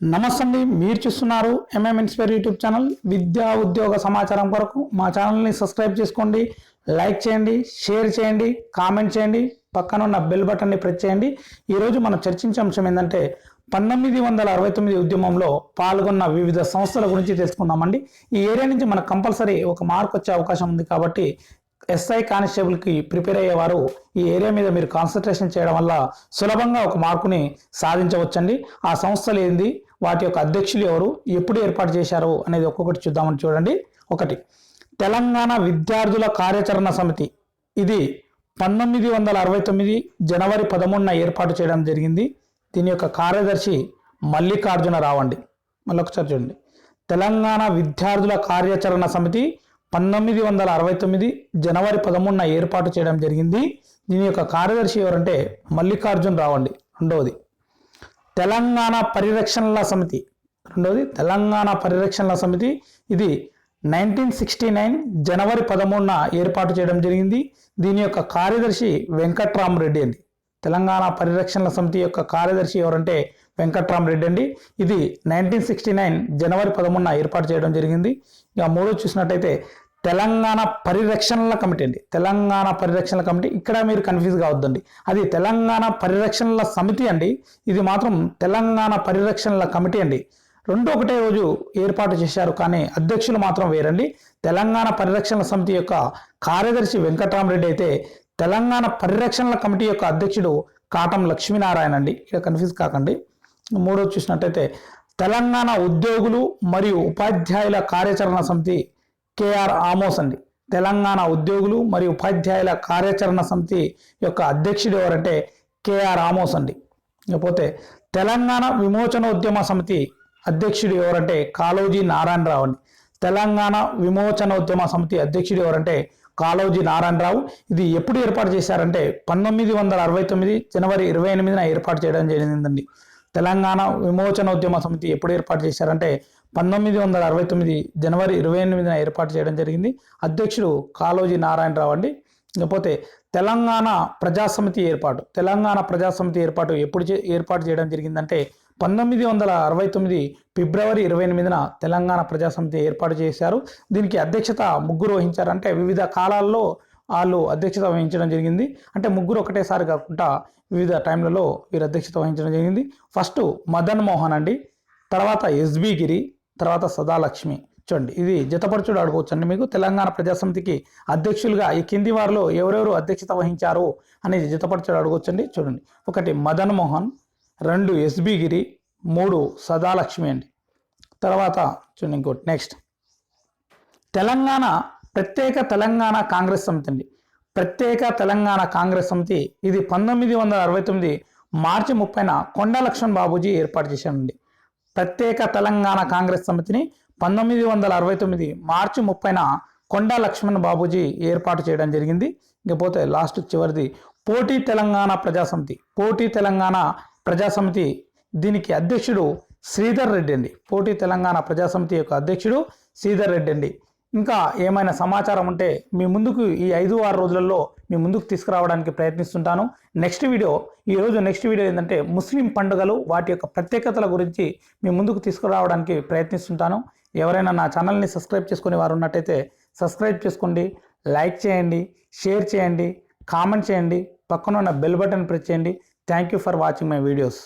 నమస్తే అండి మీరు చూస్తున్నారు ఎంఎం ఇన్స్పైర్ యూట్యూబ్ ఛానల్ విద్యా ఉద్యోగ సమాచారం కొరకు మా ఛానల్ని సబ్స్క్రైబ్ చేసుకోండి. లైక్ చేయండి షేర్ చేయండి కామెంట్ చేయండి పక్కన ఉన్న బెల్ బటన్ని ప్రెస్ చేయండి. ఈరోజు మనం చర్చించే అంశం ఏంటంటే పంతొమ్మిది వందల అరవై తొమ్మిది ఉద్యమంలో పాల్గొన్న వివిధ సంస్థల గురించి తెలుసుకుందామండి. ఈ ఏరియా నుంచి మనకు కంపల్సరీ ఒక మార్క్ వచ్చే అవకాశం ఉంది కాబట్టి ఎస్ఐ కానిస్టేబుల్కి ప్రిపేర్ అయ్యేవారు ఈ ఏరియా మీద మీరు కాన్సన్ట్రేషన్ చేయడం వల్ల సులభంగా ఒక మార్కుని సాధించవచ్చండి. ఆ సంస్థలు ఏంది? వాటి యొక్క అధ్యక్షులు ఎవరు? ఎప్పుడు ఏర్పాటు చేశారు? అనేది ఒక్కొక్కటి చూద్దామని చూడండి. ఒకటి తెలంగాణ విద్యార్థుల కార్యాచరణ సమితి. ఇది పంతొమ్మిది వందల అరవై తొమ్మిది జనవరి పదమూడున ఏర్పాటు చేయడం జరిగింది. దీని యొక్క కార్యదర్శి మల్లికార్జున రావండి మళ్ళీ ఒకసారి చూడండి. తెలంగాణ విద్యార్థుల కార్యాచరణ సమితి పంతొమ్మిది వందల అరవై తొమ్మిది జనవరి పదమూడున ఏర్పాటు చేయడం జరిగింది. దీని యొక్క కార్యదర్శి ఎవరంటే మల్లికార్జున్ రావండి రెండవది తెలంగాణ పరిరక్షణల సమితి. రెండవది తెలంగాణ పరిరక్షణల సమితి. ఇది నైన్టీన్ సిక్స్టీ నైన్ జనవరి పదమూడున ఏర్పాటు చేయడం జరిగింది. దీని యొక్క కార్యదర్శి వెంకట్రామరెడ్డి అండి. తెలంగాణ పరిరక్షణల సమితి యొక్క కార్యదర్శి ఎవరంటే వెంకట్రామరెడ్డి అండి. ఇది నైన్టీన్ సిక్స్టీ నైన్ జనవరి పదమూడున ఏర్పాటు చేయడం జరిగింది. ఇక మూడో చూసినట్టయితే తెలంగాణ పరిరక్షణల కమిటీ అండి. తెలంగాణ పరిరక్షణల కమిటీ. ఇక్కడ మీరు కన్ఫ్యూజ్ కావద్దండి. అది తెలంగాణ పరిరక్షణల సమితి అండి. ఇది మాత్రం తెలంగాణ పరిరక్షణల కమిటీ అండి. రెండు ఒకటే రోజు ఏర్పాటు చేశారు కానీ అధ్యక్షులు మాత్రం వేరండి. తెలంగాణ పరిరక్షణ సమితి యొక్క కార్యదర్శి వెంకటరామరెడ్డి అయితే తెలంగాణ పరిరక్షణల కమిటీ యొక్క అధ్యక్షుడు కాటం లక్ష్మీనారాయణ అండి. ఇక్కడ కన్ఫ్యూజ్ కాకండి. మూడో చూసినట్టయితే తెలంగాణ ఉద్యోగులు మరియు ఉపాధ్యాయుల కార్యాచరణ సమితి కేఆర్ ఆమోస్ అండి. తెలంగాణ ఉద్యోగులు మరియు ఉపాధ్యాయుల కార్యాచరణ సమితి యొక్క అధ్యక్షుడు ఎవరంటే కేఆర్ ఆమోస్ అండి. ఇకపోతే తెలంగాణ విమోచనోద్యమ సమితి అధ్యక్షుడు ఎవరంటే కాళోజీ నారాయణరావు అండి. తెలంగాణ విమోచనోద్యమ సమితి అధ్యక్షుడు ఎవరంటే కాళోజీ నారాయణరావు. ఇది ఎప్పుడు ఏర్పాటు చేశారంటే పంతొమ్మిది వందల అరవై తొమ్మిది జనవరి ఇరవై ఎనిమిదిన ఏర్పాటు చేయడం జరిగిందండి. తెలంగాణ విమోచన ఉద్యమ సమితి ఎప్పుడు ఏర్పాటు చేశారంటే పంతొమ్మిది వందల అరవై తొమ్మిది జనవరి ఇరవై ఎనిమిదిన ఏర్పాటు చేయడం జరిగింది. అధ్యక్షుడు కాళోజీ నారాయణరావు అండి. లేకపోతే తెలంగాణ ప్రజాసమితి ఏర్పాటు తెలంగాణ ప్రజాసమితి ఏర్పాటు ఎప్పుడు చే- ఏర్పాటు చేయడం జరిగిందంటే పంతొమ్మిది వందల అరవై తొమ్మిది ఫిబ్రవరి ఇరవై ఎనిమిదిన తెలంగాణ ప్రజాసమితి ఏర్పాటు చేశారు. దీనికి అధ్యక్షత ముగ్గురు వహించారంటే వివిధ కాలాల్లో వాళ్ళు అధ్యక్షత వహించడం జరిగింది. అంటే ముగ్గురు ఒకటేసారి కాకుండా వివిధ టైంలలో వీరు అధ్యక్షత వహించడం జరిగింది. ఫస్ట్ మదన్ మోహన్ అండి. తర్వాత ఎస్బి గిరి తర్వాత సదాలక్ష్మి. చూడండి ఇది జతపరచుడు అడగవచ్చు అండి మీకు. తెలంగాణ ప్రజాసమితికి అధ్యక్షులుగా ఈ కింది వారిలో ఎవరెవరు అధ్యక్షత వహించారు అనేది జతపరచుడు అడగవచ్చండి. చూడండి ఒకటి మదన్ మోహన్ రెండు ఎస్బి గిరి మూడు సదాలక్ష్మి అండి. తర్వాత చూడండి ఇంకోటి నెక్స్ట్. తెలంగాణ ప్రత్యేక తెలంగాణ కాంగ్రెస్ సమితి అండి. ప్రత్యేక తెలంగాణ కాంగ్రెస్ సమితి ఇది పంతొమ్మిది వందల అరవై తొమ్మిది మార్చి ముప్పైన కొండ లక్ష్మణ్ బాబూజీ ఏర్పాటు చేశారండి ప్రత్యేక తెలంగాణ కాంగ్రెస్ సమితిని పంతొమ్మిది వందల అరవై తొమ్మిది మార్చి ముప్పైన కొండ లక్ష్మణ్ బాబూజీ ఏర్పాటు చేయడం జరిగింది. ఇకపోతే లాస్ట్ చివరిది పోటీ తెలంగాణ ప్రజాసమితి పోటీ తెలంగాణ ప్రజాసమితి దీనికి అధ్యక్షుడు శ్రీధర్ రెడ్డి అండి. పోటీ తెలంగాణ ప్రజాసమితి యొక్క అధ్యక్షుడు శ్రీధర్ రెడ్డి అండి. ఇంకా ఏమైనా సమాచారం ఉంటే మీ ముందుకు ఈ ఐదు ఆరు రోజులలో మీ ముందుకు తీసుకురావడానికి ప్రయత్నిస్తుంటాను. నెక్స్ట్ వీడియో ఈరోజు నెక్స్ట్ వీడియో ఏంటంటే ముస్లిం పండుగలు వాటి యొక్క ప్రత్యేకతల గురించి మీ ముందుకు తీసుకురావడానికి ప్రయత్నిస్తుంటాను. ఎవరైనా నా ఛానల్ని సబ్స్క్రైబ్ చేసుకునే వారు ఉన్నట్టయితే సబ్స్క్రైబ్ చేసుకోండి లైక్ చేయండి షేర్ చేయండి కామెంట్ చేయండి పక్కన ఉన్న బెల్ బటన్ ప్రెస్ చేయండి. Thank you for watching my videos